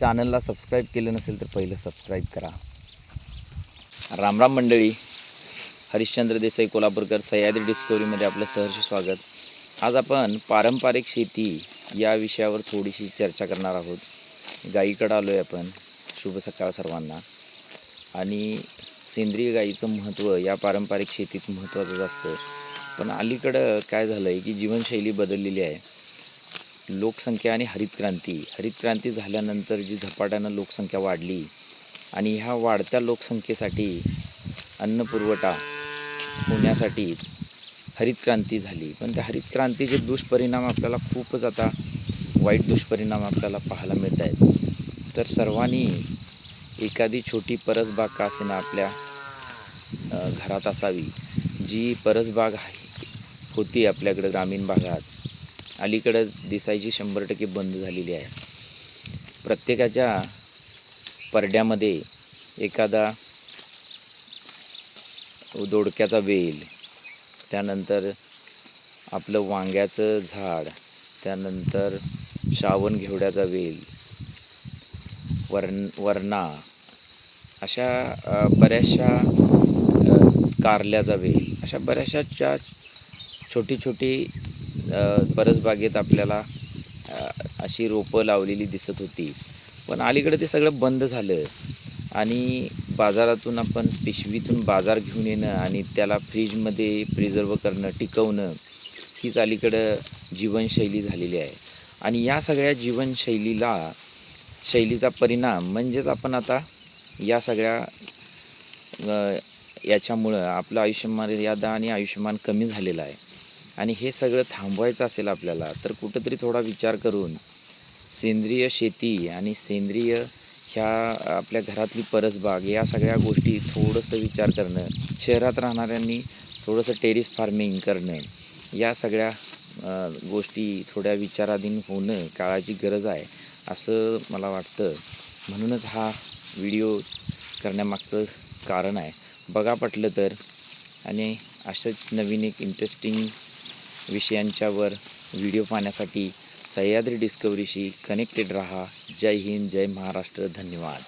चॅनलला सबस्क्राईब केलं नसेल तर पहिलं सबस्क्राईब करा. रामराम मंडळी. हरिश्चंद्र देसाई कोल्हापूरकर सह्याद्री डिस्कवरीमध्ये आपलं सहर्ष स्वागत. आज आपण पारंपरिक शेती या विषयावर थोडीशी चर्चा करणार आहोत. गाईकडं आलो आहे आपण. शुभ सकाळ सर्वांना. आणि सेंद्रिय गाईचं महत्त्व या पारंपरिक शेतीत महत्त्वाचं असतं. पण अलीकडं काय झालं आहे की जीवनशैली बदललेली आहे. लोकसंख्या आणि हरितक्रांती. हरितक्रांती झाल्यानंतर जी झपाट्यानं लोकसंख्या वाढली आणि ह्या वाढत्या लोकसंख्येसाठी अन्न पुरवठा होण्यासाठीच हरितक्रांती झाली. पण त्या हरितक्रांतीचे दुष्परिणाम आपल्याला खूपच आता वाईट दुष्परिणाम आपल्याला पाहायला मिळत आहेत तर सर्वांनी एखादी छोटी परसबाग का असेना आपल्या घरात असावी. जी परसबाग आहे होती आपल्याकडं ग्रामीण भागात. अलीकडं दिसायची शंभर टक्के बंद झालेली आहे. प्रत्येकाच्या परड्यामध्ये एखादा दोडक्याचा वेल त्यानंतर आपलं वांग्याचं झाड त्यानंतर श्रावण घेवड्याचा वेल वर्ण वरणा अशा बऱ्याचशा कारल्याचा वेल अशा बऱ्याचशाच्या छोटी छोटी परसबागेत आपल्याला अशी रोपं लावलेली दिसत होती. पण अलीकडे ते सगळं बंद झालं. आणि बाजारातून आपण पिशवीतून बाजार घेऊन येणं आणि त्याला फ्रीजमध्ये प्रिझर्व करणं टिकवणं हीच अलीकडं जीवनशैली झालेली आहे. आणि या सगळ्या जीवनशैलीला शैलीचा परिणाम म्हणजेच आपण आता या सगळ्या याच्यामुळं आपलं आयुष्यमान यादा आणि आयुष्यमान कमी झालेलं आहे. आणि हे सगळं थांबवायचं असेल आपल्याला तर कुठंतरी थोडा विचार करून सेंद्रिय शेती आणि सेंद्रिय ह्या आपल्या घरातली परसबाग या सगळ्या गोष्टी थोडंसं विचार करणं शहरात राहणाऱ्यांनी थोडंसं टेरिस फार्मिंग करणं या सगळ्या गोष्टी थोड्या विचाराधीन होणं काळाची गरज आहे असं मला वाटतं. म्हणूनच हा व्हिडिओ करण्यामागचं कारण आहे. बघा पटलं तर. आणि अशाच नवीन एक इंटरेस्टिंग विषयांच्यावर व्हिडिओ पाहण्यासाठी सह्याद्री डिस्कवरीशी कनेक्टेड रहा. जय हिंद जय महाराष्ट्र धन्यवाद.